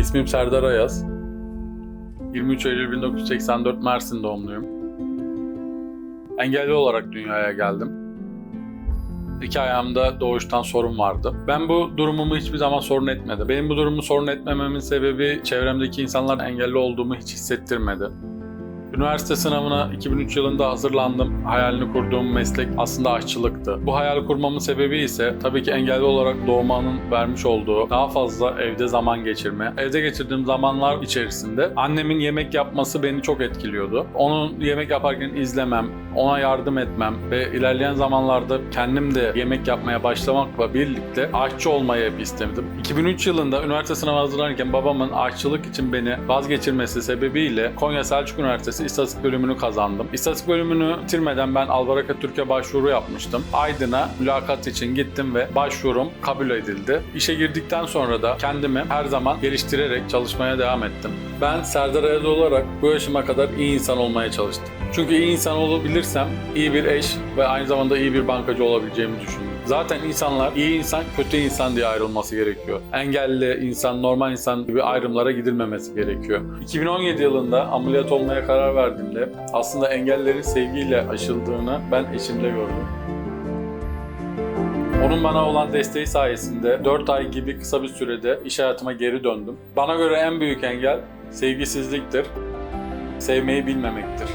İsmim Serdar Ayaz. 23 Eylül 1984 Mersin doğumluyum. Engelli olarak dünyaya geldim. İki ayağımda doğuştan sorun vardı. Ben bu durumumu hiçbir zaman sorun etmedim. Benim bu durumu sorun etmememin sebebi çevremdeki insanlar engelli olduğumu hiç hissettirmedi. Üniversite sınavına 2003 yılında hazırlandım. Hayalini kurduğum meslek aslında aşçılıktı. Bu hayal kurmamın sebebi ise tabii ki engelli olarak doğmanın vermiş olduğu daha fazla evde zaman geçirme. Evde geçirdiğim zamanlar içerisinde annemin yemek yapması beni çok etkiliyordu. Onun yemek yaparken izlemem, ona yardım etmem ve ilerleyen zamanlarda kendim de yemek yapmaya başlamakla birlikte aşçı olmayı hep istedim. 2003 yılında üniversite sınavı hazırlanırken babamın aşçılık için beni vazgeçirmesi sebebiyle Konya Selçuk Üniversitesi İstatistik bölümünü kazandım. İstatistik bölümünü bitirmeden ben Albaraka Türkiye başvuru yapmıştım. Aydın'a mülakat için gittim ve başvurum kabul edildi. İşe girdikten sonra da kendimi her zaman geliştirerek çalışmaya devam ettim. Ben Serdar Ayaz olarak bu yaşıma kadar iyi insan olmaya çalıştım. Çünkü iyi insan olabilirsem iyi bir eş ve aynı zamanda iyi bir bankacı olabileceğimi düşündüm. Zaten insanlar iyi insan, kötü insan diye ayrılması gerekiyor. Engelli insan, normal insan gibi ayrımlara gidilmemesi gerekiyor. 2017 yılında ameliyat olmaya karar verdiğimde aslında engellerin sevgiyle aşıldığını ben eşimde gördüm. Onun bana olan desteği sayesinde 4 ay gibi kısa bir sürede iş hayatıma geri döndüm. Bana göre en büyük engel sevgisizliktir, sevmeyi bilmemektir.